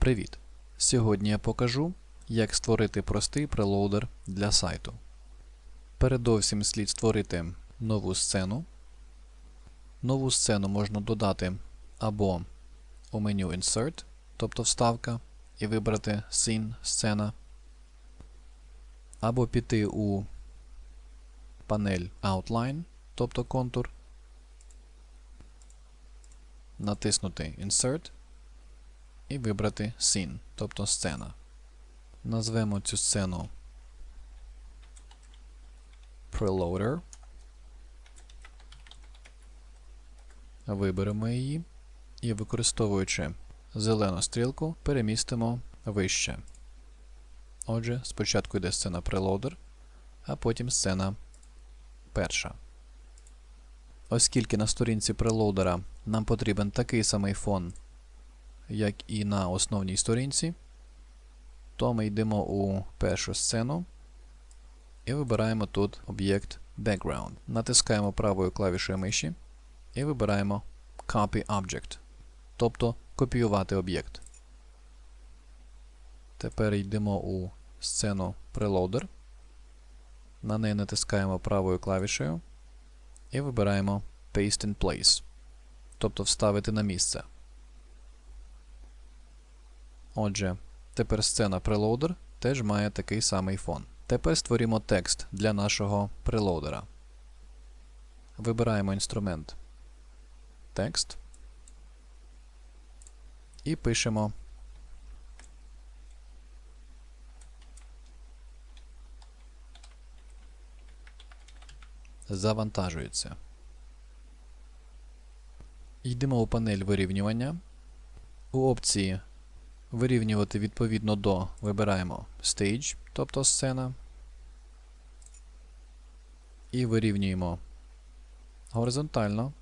Привіт! Сьогодні я покажу, як створити простий прелоудер для сайту. Передовсім слід створити нову сцену. Нову сцену можна додати або у меню Insert, тобто вставка, і вибрати Scene сцена, або піти у панель Outline, тобто контур, натиснути Insert і вибрати Scene, тобто сцена. Назвемо цю сцену Preloader. Виберемо її і, використовуючи зелену стрілку, перемістимо вище. Отже, спочатку йде сцена Preloader, а потім сцена перша. Оскільки на сторінці прелоудера нам потрібен такий самий фон, як і на основній сторінці, то ми йдемо у першу сцену і вибираємо тут об'єкт Background. Натискаємо правою клавішою миші і вибираємо Copy Object, тобто копіювати об'єкт. Тепер йдемо у сцену Preloader. На неї натискаємо правою клавішею і вибираємо Paste in Place, тобто вставити на місце. Отже, тепер сцена Preloader теж має такий самий фон. Тепер створимо текст для нашого прелоудера. Вибираємо інструмент текст і пишемо завантажується. Йдемо у панель вирівнювання. У опції Вирівнювати відповідно до вибираємо Stage, тобто сцена. І вирівнюємо горизонтально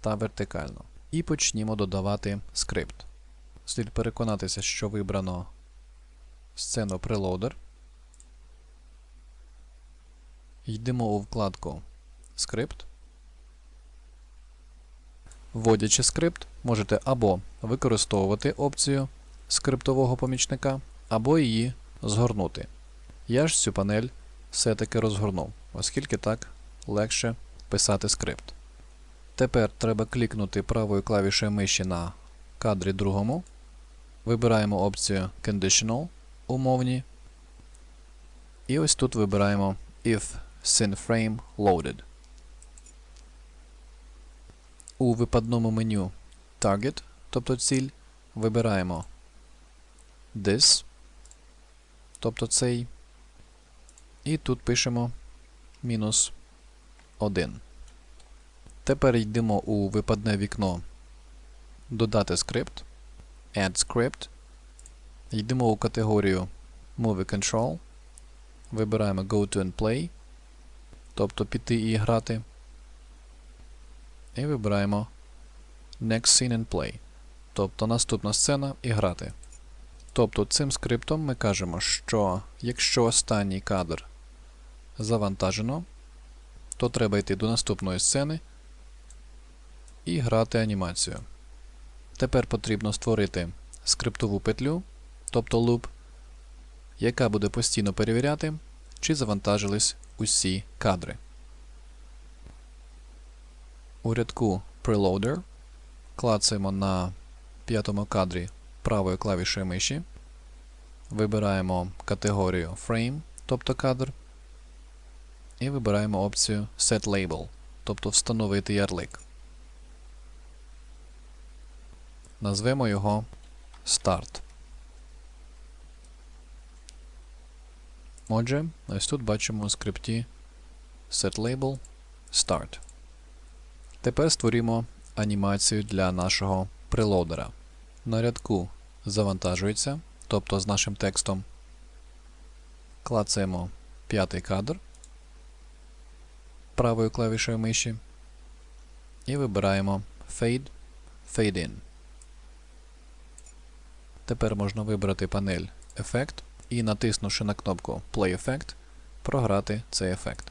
та вертикально. І почнімо додавати скрипт. Слід переконатися, що вибрано сцену Preloader. Йдемо у вкладку Скрипт. Вводячи скрипт, можете або використовувати опцію скриптового помічника, або її згорнути. Я ж цю панель все-таки розгорнув, оскільки так легше писати скрипт. Тепер треба клікнути правою клавішею миші на кадрі другому. Вибираємо опцію Conditional умовні. І ось тут вибираємо If SynFrame Loaded. У випадному меню Target, тобто ціль, вибираємо this, тобто цей. І тут пишемо мінус 1. Тепер йдемо у випадне вікно Додати скрипт, Add Script. Йдемо у категорію Movie Control. Вибираємо Go to and Play, тобто піти і грати. І вибираємо Next Scene and Play, тобто наступна сцена і грати. Тобто цим скриптом ми кажемо, що якщо останній кадр завантажено, то треба йти до наступної сцени і грати анімацію. Тепер потрібно створити скриптову петлю, тобто loop, яка буде постійно перевіряти, чи завантажились усі кадри. У рядку Preloader клацаємо на п'ятому кадрі правою клавішою миші. Вибираємо категорію Frame, тобто кадр. І вибираємо опцію Set Label, тобто встановити ярлик. Назвемо його Start. Отже, ось тут бачимо у скрипті Set Label Start. Тепер створимо анімацію для нашого прелодера. На рядку завантажується, тобто з нашим текстом. Клацаємо п'ятий кадр правою клавішою миші і вибираємо Fade, Fade In. Тепер можна вибрати панель Ефект і, натиснувши на кнопку Play Effect, програти цей ефект.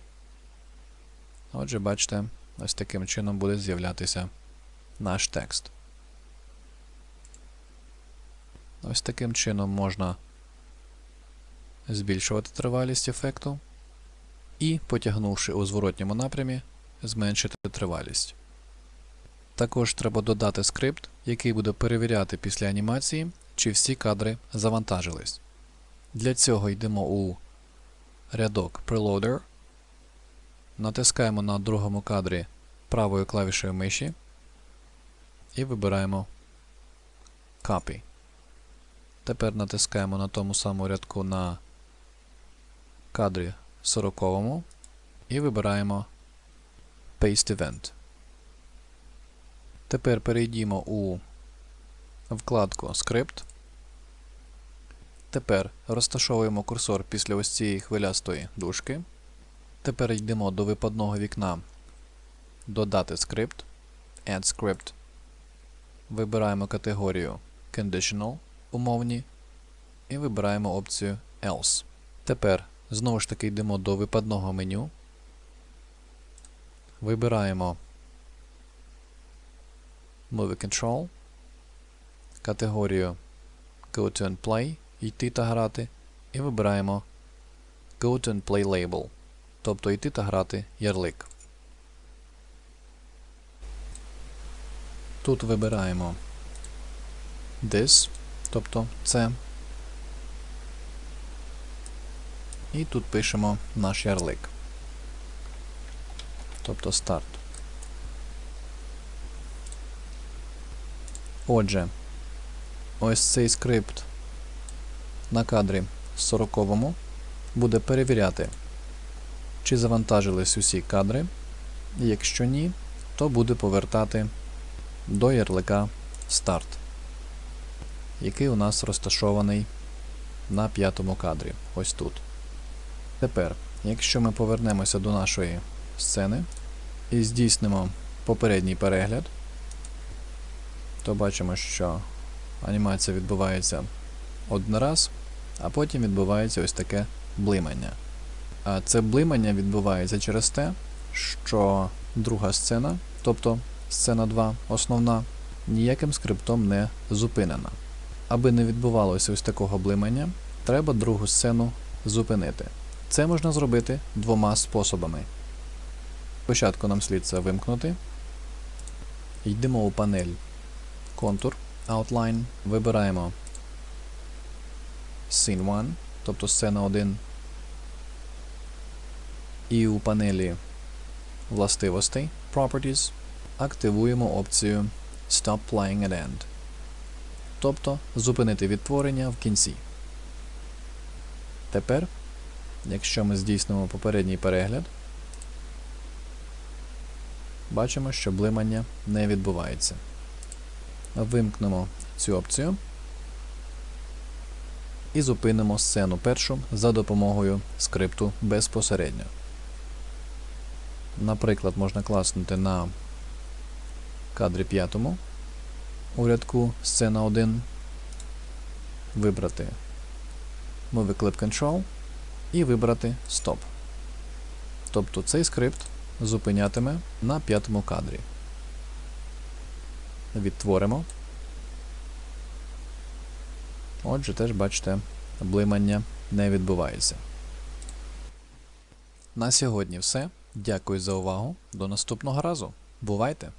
Отже, бачите, ось таким чином буде з'являтися наш текст. Ось таким чином можна збільшувати тривалість ефекту і, потягнувши у зворотньому напрямі, зменшити тривалість. Також треба додати скрипт, який буде перевіряти після анімації, чи всі кадри завантажились. Для цього йдемо у рядок Preloader, натискаємо на другому кадрі правою клавішею миші і вибираємо Copy. Тепер натискаємо на тому самому рядку на кадрі 40 і вибираємо Paste Event. Тепер перейдімо у вкладку Script. Тепер розташовуємо курсор після ось цієї хвилястої дужки. Тепер йдемо до випадного вікна Додати скрипт, Add Script. Вибираємо категорію Conditional умовні і вибираємо опцію Else. Тепер знову ж таки йдемо до випадного меню. Вибираємо Movie Control, категорію Go to and Play, йти та грати, і вибираємо Go to and Play Label, тобто йти та грати ярлик. Тут вибираємо This, тобто це. І тут пишемо наш ярлик. Тобто старт. Отже, ось цей скрипт на кадрі 40 буде перевіряти, чи завантажились усі кадри. Якщо ні, то буде повертати до ярлика старт, який у нас розташований на п'ятому кадрі. Ось тут. Тепер, якщо ми повернемося до нашої сцени і здійснимо попередній перегляд, то бачимо, що анімація відбувається один раз, а потім відбувається ось таке блимання. А це блимання відбувається через те, що друга сцена, тобто сцена 2, основна, ніяким скриптом не зупинена. Аби не відбувалося ось такого блимання, треба другу сцену зупинити. Це можна зробити двома способами. Спочатку нам слід це вимкнути. Йдемо у панель Контур, Outline, вибираємо Scene 1, тобто сцена 1. І у панелі властивостей Properties активуємо опцію Stop Playing at End. Тобто зупинити відтворення в кінці. Тепер, якщо ми здійснимо попередній перегляд, бачимо, що блимання не відбувається. Вимкнемо цю опцію і зупинимо сцену першу за допомогою скрипту безпосередньо. Наприклад, можна класнути на кадрі 5 у рядку сцена 1, вибрати Movie Clip Control і вибрати Stop. Тобто цей скрипт зупинятиме на п'ятому кадрі. Відтворимо. Отже, теж бачите, блимання не відбувається. На сьогодні все. Дякую за увагу. До наступного разу. Бувайте!